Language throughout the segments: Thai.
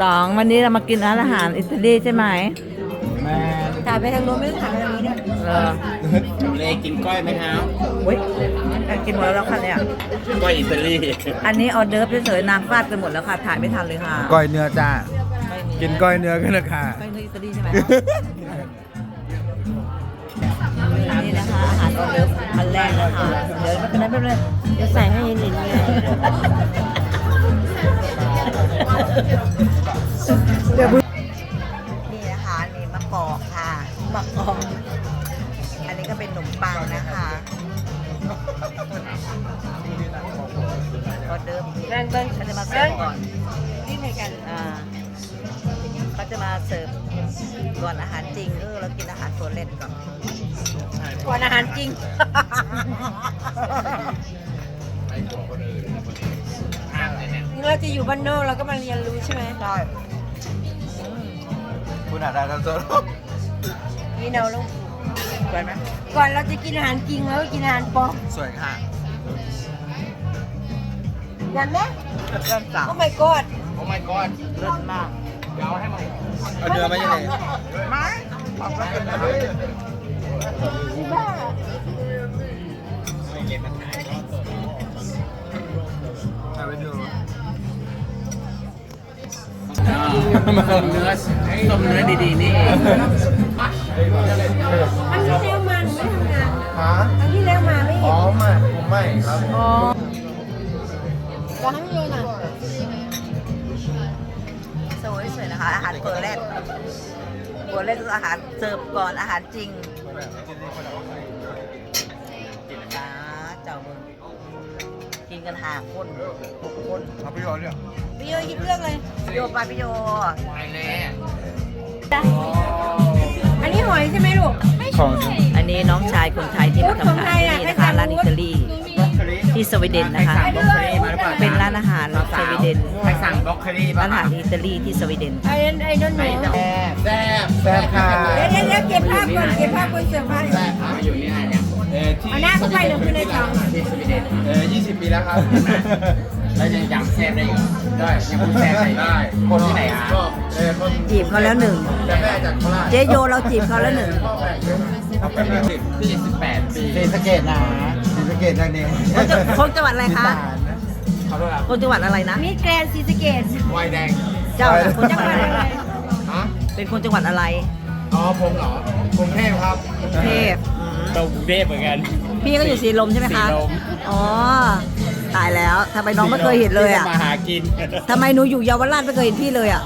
สองวันนี้เรามากินร้านอาหารอิตาลีใช่ไหมแม่ถ่ายไปทางโน้นไม่ต้องถ่ายไปทางนี้ด้วยเออเลยกินก้อยไหมครับอุ้ยกินหมดแล้วค่ะเนี่ย ก้อยอิตาลีอันนี้ออเดิร์ฟเฉยๆนางฟาดกันหมดแล้วค่ะ ถ่ายไม่ทันเลยค่ะก้อยเนื้อจ้า กินก้อยเนื้อกันนะค่ะก้อยเนื้ออิตาลีใช่ไหมนี่นะคะอาหารออเดิร์ฟอันแรกนะคะเดี๋ยวไม่เป็นไรไม่เป็นไรจะใส่ให้เห็นๆไงนี่ มาเสิร์ฟก่อนนี่ในกันอ่าเขาจะมาเสิร์ฟก่อนอาหารจริงเออเรากินอาหารตัวเล่นก่อน ก่อนอาหารจริงเราจะอยู่บ้านนอกเราก็มาเรียนรู้ใช่ไหมใช่คุณอาจารย์โซโลนี่เราลงสวยไหมก่อนเราจะกินอาหารจริงแล้วก็กินอาหารปลอมสวยค่ะ ยันไหมเริ่มสาวโอ้ my god โอ้ my god เลิศมากเอาเนื้อมายังไงไม่บอกว่าเป็นอะไรบ้าเอาไปดูต้มเนื้อต้มเนื้อดีๆนี่เองครั้งที่แล้วมาหนูไม่ทำงานฮะครั้งที่แล้วมาไม่อ๋เห็อนไม่ผมไม่ครับอ๋อ เราให้ไม่เลยนะสวยสวยนะคะ อาหารเปิดแรกเปิดแรกคืออาหารเสิร์ฟก่อนอาหารจริงจ้าเจ้ามึงกินกันหาคนหกคนเอาไปยอเนี่ยพี่โยคิดเรื่องเลยพี่โยไปพี่โยไปเลยอันนี้หอยใช่ไหมลูกของอันนี้น้องชายคนไทยที่มาทำงานที่นี่นะคะร้านอิตาลีที่สวีเดนนะคะ ใครสั่งบล็อกโคลี่มาหรือเปล่าเป็นร้านอาหารสวีเดน ใครสั่งบล็อกโคลี่ร้าบ้านงอาหารอิตาลีที่สวีเดน ไอ้นั่นไอ้นั่นหนูแซ่บแซ่บแซ่บค่ะเดี๋ยวเดี๋ยวเดี๋ยวเก็บภาพก่อนเก็บภาพก่อนเสิร์ฟให้แซ่บมาอยู่นี่ไงเนี่ยเออที่เอาหน้าเข้าไปหรือคือในท้องที่สวีเดนเออ20 ปีแล้วครับ แล้วยังจำแซ่บได้อยู่ได้ยังพูดแซ่บได้ได้คนที่ไหนอะก็เออคนจีบเขาแล้วหนึ่ง แต่แม่จากโคราชเจ๊โยเราจีบเขาแล้วหนึ่ง พ่อแม่เขาเป็นเด็กที่สิบแปดปี ศรีสะเกดนะศรีสะเกดนั่นเองคนจังคนจังหวัดอะไรคะเขาด้วยครับคนจังหวัดอะไรนะมิสแกรนด์ซีสะเกตวายแดง เจ้าน่ะคนจัจังงหหวัวัดดอะไรอะไรฮะ เป็นคนจังหวัดอะไรอ๋อ ผมเหรอกรุงเทพครับ เทพอืมเรากรุงเทพเหมือนกัน พี่ก็อยู่สีลมใช่ไหมคะสีลม อ๋อตายแล้วทำไมน้องไม่เคยเห็นเลยอะที่จมาหากิน ทำไมหนูอยู่เยาวราชไม่เคยเห็นพี่เลยอะ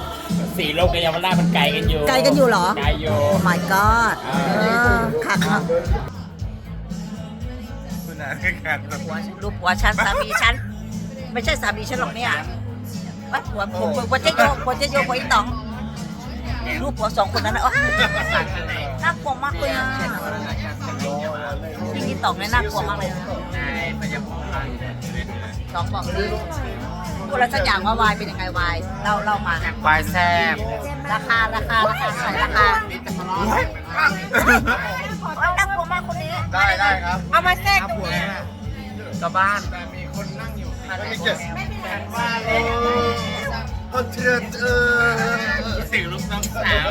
สีโลกกับเยาวราชมันไกลกันอยู่ไกลกันอยู่เหรอ ไกลอยู่ my god เออขัดเนาะคุณอาคือการแบบผัวรูปผัวฉันสามีฉัน ไม่ใช่สามีฉันหรอกเนี่ยว่าผัวผมผัวเจ๊โยผัวเจ๊โยผัวอีต๋องรูปผัวสองคนนั้นนะโอ๊ยน่ากลัวมากเลยอะพี่อีต๋องเนี่ยน่ากลัวมากเลยนะต๋องบอกดิพูดอะไรสักอย่างว่าวายเป็นยังไงวายเล่าเล่ามาวายแซ่บราคาราคาราคาใส่ราคาน่ากลัวมากคนนี้ ได้ได้ครับ เอามาแทรกตรงผัวนี้แม่กับบ้าน แต่มีคนนั่งอยู่ ไม่เก็บเออคนเชื่อเออสิ่งลูกน้องสาว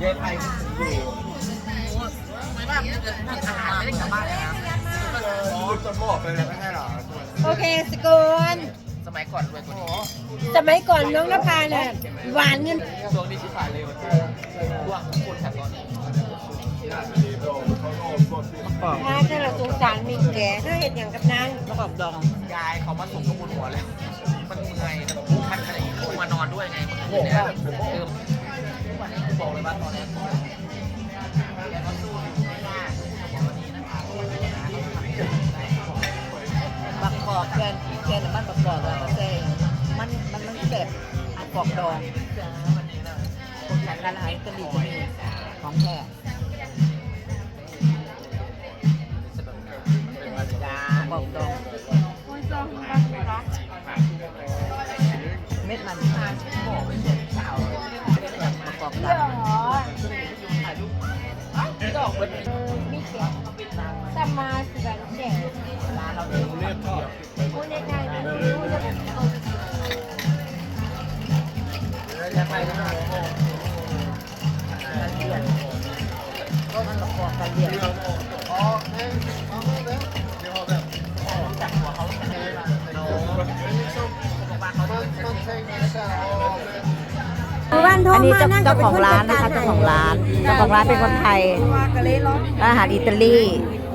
เย้ไทยไม่ว่าจะเกิดทางอาหารไม่ได้กลับบ้านเลยนะอ๋อจะบอกเลยไม่ใช่หรอโอเคสกุลสมัยก่อนรวยกว่านี้สมัยก่อนน้องนภาเนี่ยหวานเงินช่วงนี้ชิบหายเร็วช่วงคุณขัดตอนนี้ถ้าถ้าเราส งสารมีแก่ถ้าเห็นอย่างกับนางประกอบดองยายเขามาส่งกระมุนหัวเลยมันเมื่อยแต่ผู้คันขนาดนี้มานอนด้วยไงเมื่อคืนเนี่ยคือวันนี้บอกเลยว่าตอนนี้แกก็สู้อยู่ไม่ยากวันนี้นะประกอบแกนแกนมันประกอบแล้วก็เซ่มันมันมันเก็บประกอบดองคนทำร้านอาหารกะหรี่จะมีของ มีแก่แต่มาสิแบบแก่พูดง่ายๆนะพูดจะแล้วจะไปแล้วกันเรียนมันละครกันเรียนจับหัวเขาจะได้ป่ะเขาบอกว่าเขาจะเป็นบ้านโทรอันนี้มาเจ้านั่งเจ้าของร้านนะคะเจ้าของร้านเจ้าของร้านเป็นคนไทยก็เลยร้องร้านอาหารอิตาลี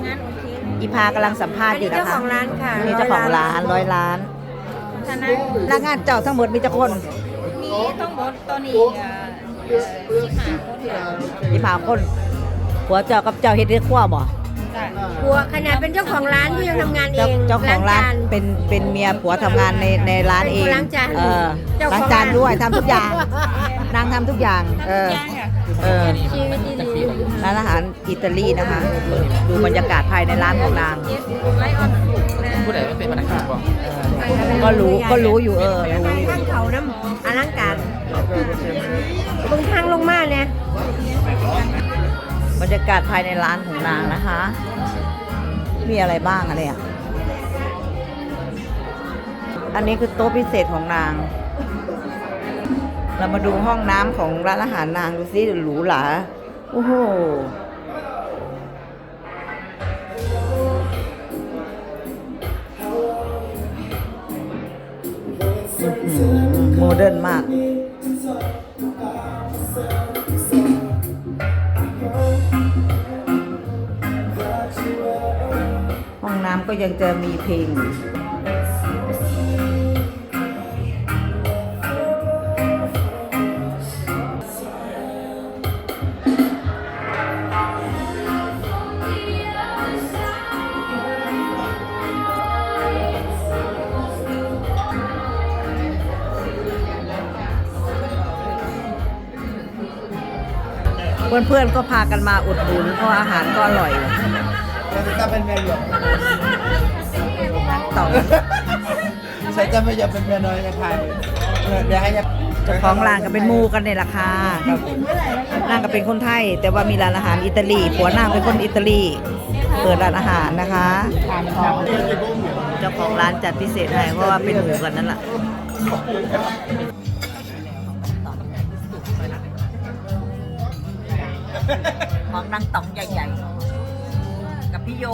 งั้นโอเคอีพากำลังสัมภาษณ์อยู่นะคะเจ้าของร้านค่ะนี่เจ้าของร้านร้อยล้านฉะนั้นพนักงานเจ้าทั้งหมดมีเจ้าคนมีต้องบดตัวนี้เอ่อเอ่อที่หาคนค่ะอีพาคนหัวเจ้ากับเจ้าเฮ็ดเรื่องขั้วบ่กลัวขนาดเป็นเจ้าของร้านที่ยังทำงานเอเจ้างเจ้าของร้านล้จเป็นเป็นเมียผัวทำงานในในร้านเองเป็นคนล้างจานเออเจ้าของล้างจานร้านด้วยทำทุกอย่าง นางทำทุกอย่างเออเออชีวิตดีร้านอาหารอิตาลีนะคะ ดูบรรยากาศภายในร้านของนางไลออนนะผู้ใดไม่เป็นพนักงานบอกก็รู้ก็รู้อยู่เออรู้อยู่ข้างเขาน้ำอลังการตรงทางลงมาเนี่ยบรรยากาศภายในร้านของนางนะคะ มีอะไรบ้างอะไรอะอันนี้คือโต๊ะพิเศษของนาง เรามาดูห้องน้ำของร้านอาหารนางดูสิหรูหราโอ้โหโมเดิร์นมากห้องน้ำก็ยังจะมีเพลง เพื่อนๆก็พากันมาอุดหนุนเพราะอาหารก็อร่อย Kita เป็นแม่หลวงต่อฉันจะไม่ยอมเป็นแม่น้อยนะใครเดี๋ยวให้ยาเจ้าของร้านก็เป็นหมูกันในราคากับนางก็เป็นคนไทย แต่ว่ามีร้านอาหารอิตาลีผัวนางเป็นคนอิตาลีเปิดร้านอาหารนะคะเจ้าของร้านจัดพิเศษให้เพราะว่าเป็นหมูกันนั่นแหละ ของนางต๋องใหญ่ๆ กับพี่โย